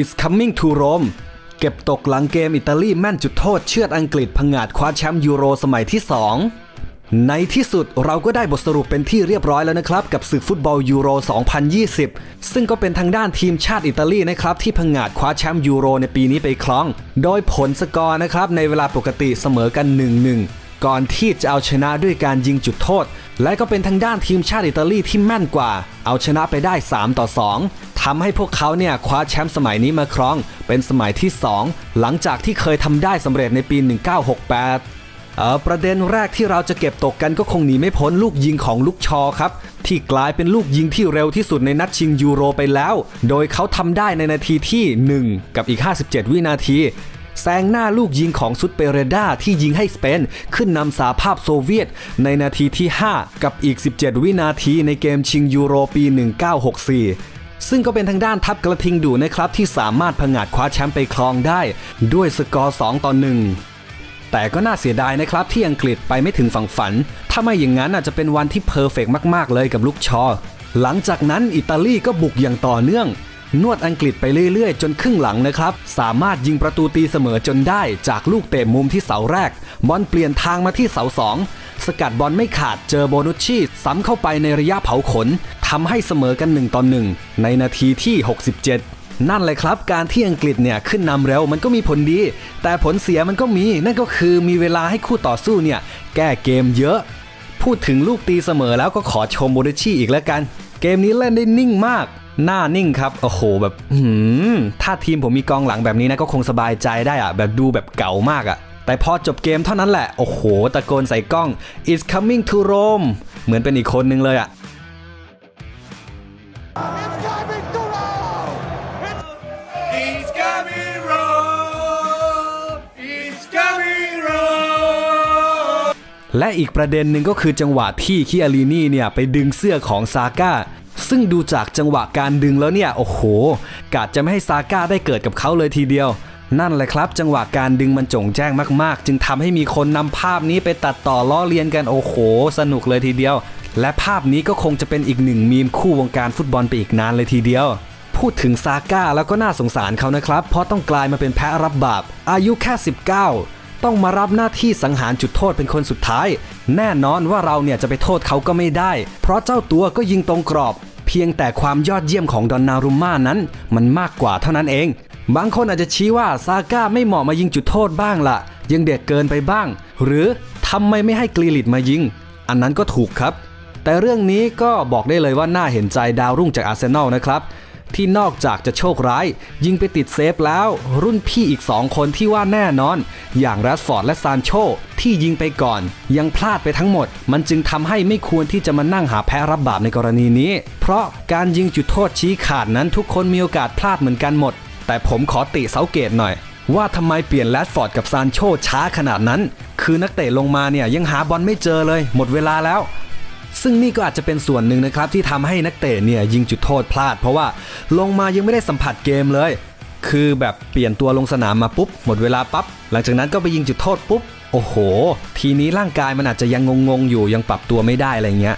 is coming to Rome เก็บตกหลังเกมอิตาลีแม่นจุดโทษเชือดอังกฤษผงาดคว้าแชมป์ยูโรสมัยที่ 2 ในที่สุดเราก็ได้บทสรุปเป็นที่เรียบร้อยแล้วนะครับ กับศึกฟุตบอลยูโร 2020 ซึ่งก็เป็นทางด้านทีมชาติอิตาลีนะครับ ที่ผงาดคว้าแชมป์ยูโรในปีนี้ไปครอง โดยผลสกอร์นะครับ ในเวลาปกติเสมอกัน 1-1ก่อนที่จะเอาชนะด้วยการยิงจุดโทษ และก็เป็นทางด้านทีมชาติอิตาลีที่แม่นกว่า เอาชนะไปได้ 3 ต่อ 2 ทำให้พวกเขาเนี่ยคว้าแชมป์สมัยนี้มาครอง เป็นสมัยที่ 2 หลังจากที่เคยทำได้สำเร็จในปี 1968เออประเด็นแรกที่เราจะเก็บตกกันก็คงหนีไม่พ้นลูกยิงของลูกชอครับ ที่กลายเป็นลูกยิงที่เร็วที่สุดในนัดชิงยูโรไปแล้ว โดยเขาทำได้ในนาทีที่ 1 กับอีก 57 วินาทีแซงหน้าลูกยิงของซุดเปเรดาที่ยิงให้สเปน ขึ้นนำสาภาพโซเวียต ในนาทีที่ 5 กับอีก 17 วินาทีในเกมชิงยูโรปี 1964 ซึ่งก็เป็นทางด้านทัพกระทิงดูนะครับที่สามารถผงาดคว้าแชมป์ไปครองได้ด้วยสกอร์ 2 ต่อ 1 แต่ก็น่าเสียดายนะครับที่อังกฤษไปไม่ถึงฝั่งฝัน ถ้าไม่อย่างนั้นอาจจะเป็นวันที่เพอร์เฟกมาก ๆ เลยกับลูกชอ หลังจากนั้นอิตาลีก็บุกอย่างต่อเนื่อง นวดอังกฤษไปเรื่อย ๆ จนครึ่งหลังนะครับ สามารถยิงประตูตีเสมอจนได้จากลูกเตะมุมที่เสาแรก บอลเปลี่ยนทางมาที่เสาสองสกัดบอลไม่ขาดเจอโบนุชชีซ้ำเข้าไปในระยะเผาขน ทำให้เสมอกัน1ต่อ1ในนาทีที่ 67นั่นเลยครับ การที่อังกฤษเนี่ยขึ้นนำเร็วมันก็มีผลดี แต่ผลเสียมันก็มี นั่นก็คือมีเวลาให้คู่ต่อสู้เนี่ยแก้เกมเยอะ พูดถึงลูกตีเสมอแล้วก็ขอชมโบนุชชีอีกแล้วกัน เกมนี้เล่นได้นิ่งมาก หน้านิ่งครับ โอ้โหแบบหืมถ้าทีมผมมีกองหลังแบบนี้นะก็คงสบายใจได้อะแบบดูแบบเก่ามากอะแต่พอจบเกมเท่านั้นแหละ โอ้โห ตะโกนใส่กล้อง it's coming to Rome เหมือนเป็นอีกคนนึงเลยอะ และอีกประเด็นหนึ่งก็คือจังหวะที่คิอาลีนี่เนี่ยไปดึงเสื้อของซาก้าซึ่งดูจากจังหวะการดึงแล้วเนี่ย โอ้โห กาดจะไม่ให้ซาก้าได้เกิดกับเขาเลยทีเดียว นั่นแหละครับ จังหวะการดึงมันจงแจ้งมากๆ จึงทำให้มีคนนำภาพนี้ไปตัดต่อล้อเลียนกันโอ้โห สนุกเลยทีเดียว และภาพนี้ก็คงจะเป็นอีกหนึ่งมีมคู่วงการฟุตบอลไปอีกนานเลยทีเดียว พูดถึงซาก้าแล้วก็น่าสงสารเขานะครับ เพราะต้องกลายมาเป็นแพ้รับบาปอายุแค่ 19 ต้องมารับหน้าที่สังหารจุดโทษเป็นคนสุดท้าย แน่นอนว่าเราเนี่ยจะไปโทษเขาก็ไม่ได้ เพราะเจ้าตัวก็ยิงตรงกรอบ เพียงแต่ความยอดเยี่ยมของดอนนารุมม่านั้น มันมากกว่าเท่านั้นเอง บางคนอาจจะชี้ว่าซาก้าไม่เหมาะมายิงจุดโทษบ้างละยังเด็กเกินไปบ้าง หรือทำไมไม่ให้กรีลิตมายิง อันนั้นก็ถูกครับแต่เรื่องนี้ก็บอกได้เลยว่าน่าเห็นใจดาวรุ่งจากอาร์เซนอลนะครับ ที่นอกจากจะโชคร้าย ยิงไปติดเซฟแล้ว รุ่นพี่อีก 2 คนที่ว่าแน่นอน อย่างแรดฟอร์ดและซานโชที่ยิงไปก่อน ยังพลาดไปทั้งหมด มันจึงทำให้ไม่ควรที่จะมานั่งหาแพ้รับบาปในกรณีนี้ เพราะการยิงจุดโทษชี้ขาดนั้นทุกคนมีโอกาสพลาดเหมือนกันหมด แต่ผมขอติเสาเกตหน่อยว่าทำไมเปลี่ยนแรดฟอร์ดกับซานโชช้าขนาดนั้น คือนักเตะลงมาเนี่ยยังหาบอลไม่เจอเลย หมดเวลาแล้ว ซึ่งนี่ก็อาจจะเป็นส่วนหนึ่งนะครับที่ทำให้นักเตะเนี่ยยิงจุดโทษพลาด เพราะว่าลงมายังไม่ได้สัมผัสเกมเลย คือแบบเปลี่ยนตัวลงสนามมาปุ๊บ หมดเวลาปั๊บหลังจากนั้นก็ไปยิงจุดโทษปุ๊บโอ้โห ทีนี้ร่างกายมันอาจจะยังงงๆอยู่ยังปรับตัวไม่ได้อะไรเงี้ย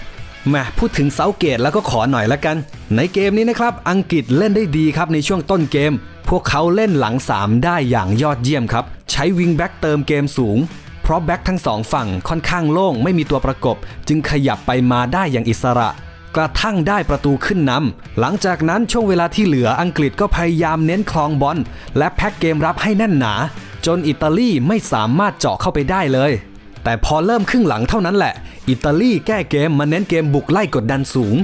แมาพูดถึงเซาเกตแล้วก็ขอหน่อยละกัน ในเกมนี้นะครับอังกฤษเล่นได้ดีครับในช่วงต้นเกม พวกเขาเล่นหลัง 3 ได้อย่างยอดเยี่ยมครับ ใช้วิงแบ็กเติมเกมสูง เพราะแบ็กทั้งสองฝั่งค่อนข้างโล่งไม่มีตัวประกบ จึงขยับไปมาได้อย่างอิสระ กระทั่งได้ประตูขึ้นนำหลังจากนั้นช่วงเวลาที่เหลืออังกฤษก็พยายามเน้นคลองบอลและแพ็กเกมรับให้แน่นหนา จนอิตาลีไม่สามารถเจาะเข้าไปได้เลย แต่พอเริ่มครึ่งหลังเท่านั้นแหละ อิตาลีแก้เกมมาเน้นเกมบุกไล่กดดันสูง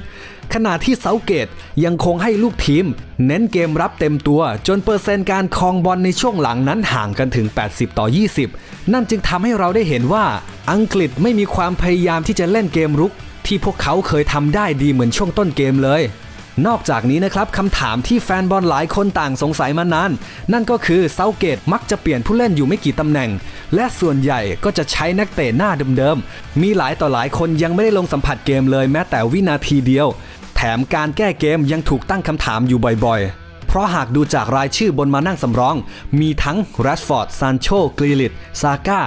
ขณะที่เซาเกตยังคงให้ลูกทีม เน้นเกมรับเต็มตัวจนเปอร์เซ็นต์การครองบอลในช่วงหลังนั้นห่างกันถึง 80 ต่อ 20 นั่นจึงทำให้เราได้เห็นว่าอังกฤษไม่มีความพยายามที่จะเล่นเกมรุก ที่พวกเขาเคยทำได้ดีเหมือนช่วงต้นเกมเลย นอกจากนี้นะครับคำถามที่แฟนบอลหลายคนต่างสงสัยมานาน นั่นก็คือเซาเกตมักจะเปลี่ยนผู้เล่นอยู่ไม่กี่ตำแหน่ง และส่วนใหญ่ก็จะใช้นักเตะหน้าเดิมๆ มีหลายต่อหลายคนยังไม่ได้ลงสัมผัสเกมเลยแม้แต่วินาทีเดียว แถมการแก้เกมยังถูกตั้งคำถามอยู่บ่อยๆเพราะหากดูจากรายชื่อบนมานั่งสำรอง มีทั้งแรชฟอร์ด ซานโช กรีลิต ซาก้า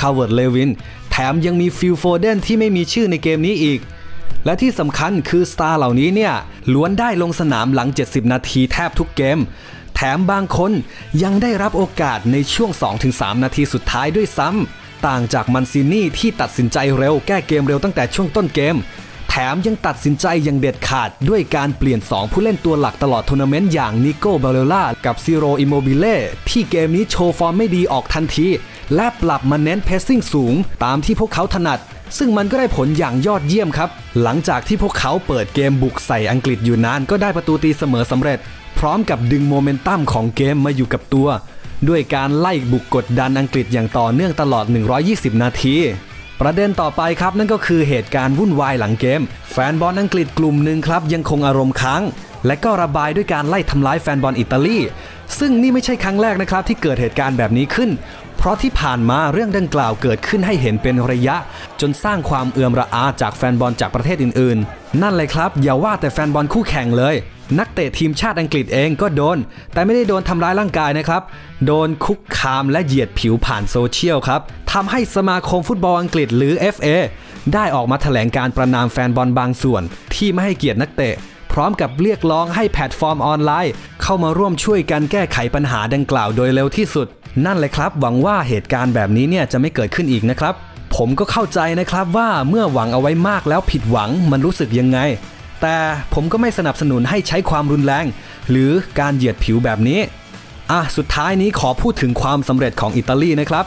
คาร์เวิร์ด เลวิน แถมยังมีฟิลโฟเดนที่ไม่มีชื่อในเกมนี้อีก และที่สำคัญคือสตาร์เหล่านี้เนี่ยล้วนได้ลงสนามหลัง 70 นาทีแทบทุกเกม แถมบางคนยังได้รับโอกาสในช่วง 2-3 นาทีสุดท้ายด้วยซ้ำต่างจากมันซินี่ที่ตัดสินใจเร็วแก้เกมเร็วตั้งแต่ช่วงต้นเกม แถมยังตัดสินใจอย่างเด็ดขาดด้วยการเปลี่ยน 2 ผู้เล่นตัวหลักตลอดทัวร์นาเมนต์อย่างนิโก้บาเลล่ากับซิโรอิโมบิเล่ที่เกมนี้โชว์ฟอร์มไม่ดีออกทันทีและปรับมาเน้นเพสซิ่งสูงตามที่พวกเขาถนัด ซึ่งมันก็ได้ผลอย่างยอดเยี่ยมครับ หลังจากที่พวกเขาเปิดเกมบุกใส่อังกฤษอยู่นานก็ได้ประตูตีเสมอสำเร็จ พร้อมกับดึงโมเมนตัมของเกมมาอยู่กับตัว ด้วยการไล่บุกกดดันอังกฤษอย่างต่อเนื่องตลอด 120 นาทีประเด็นต่อไปครับนั่นก็คือเหตุการณ์วุ่นวายหลังเกม แฟนบอลอังกฤษกลุ่มหนึ่งครับยังคงอารมณ์ค้าง และก็ระบายด้วยการไล่ทำร้ายแฟนบอลอิตาลี ซึ่งนี่ไม่ใช่ครั้งแรกนะครับที่เกิดเหตุการณ์แบบนี้ขึ้น เพราะที่ผ่านมาเรื่องดังกล่าวเกิดขึ้นให้เห็นเป็นระยะ จนสร้างความเอื่อมระอาจากแฟนบอลจากประเทศอื่นๆ นั่นเลยครับ อย่าว่าแต่แฟนบอลคู่แข่งเลย นักเตะทีมชาติอังกฤษเองก็โดน แต่ไม่ได้โดนทำร้ายร่างกายนะครับ โดนคุกคามและเหยียดผิวผ่านโซเชียลครับทำให้สมาคมฟุตบอลอังกฤษหรือ FA ได้ออกมาแถลงการประนามแฟนบอลบางส่วน ที่ไม่ให้เกียรตินักเตะ พร้อมกับเรียกร้องให้แพลตฟอร์มออนไลน์ เข้ามาร่วมช่วยกันแก้ไขปัญหาดังกล่าวโดยเร็วที่สุด นั่นเลยครับ หวังว่าเหตุการณ์แบบนี้เนี่ยจะไม่เกิดขึ้นอีกนะครับ ผมก็เข้าใจนะครับว่าเมื่อหวังเอาไว้มากแล้วผิดหวังมันรู้สึกยังไง แต่ผมก็ไม่สนับสนุนให้ใช้ความรุนแรง หรือการเหยียดผิวแบบนี้อะสุดท้ายนี้ขอพูดถึงความสำเร็จของอิตาลีนะครับ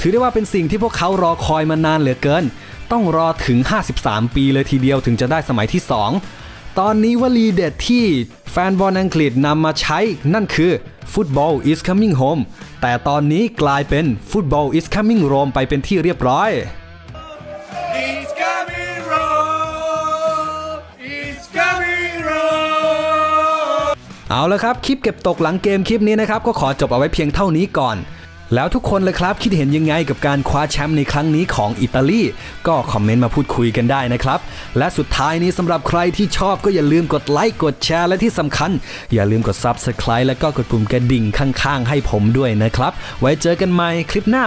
ถือได้ว่าเป็นสิ่งที่พวกเขารอคอยมานานเหลือเกิน ต้องรอถึง 53 ปีเลยทีเดียวถึงจะได้สมัยที่ 2 ตอนนี้วลีเด็ดที่แฟนบอลอังกฤษนำมาใช้นั่นคือ Football is coming home แต่ตอนนี้กลายเป็น Football is coming Rome ไปเป็นที่เรียบร้อย He's coming Rome. He's coming Rome. เอาละครับ คลิปเก็บตกหลังเกมคลิปนี้นะครับ ก็ขอจบเอาไว้เพียงเท่านี้ก่อน แล้วทุกคนเลยครับคิดเห็นยังไงกับการคว้าแชมป์ในครั้งนี้ของอิตาลีก็คอมเมนต์มาพูดคุยกันได้นะครับ และสุดท้ายนี้สำหรับใครที่ชอบก็อย่าลืมกดไลค์กดแชร์และที่สำคัญ อย่าลืมกด Subscribe และก็กดปุ่มกระดิ่งข้างๆ ให้ผมด้วยนะครับ ไว้เจอกันใหม่คลิปหน้า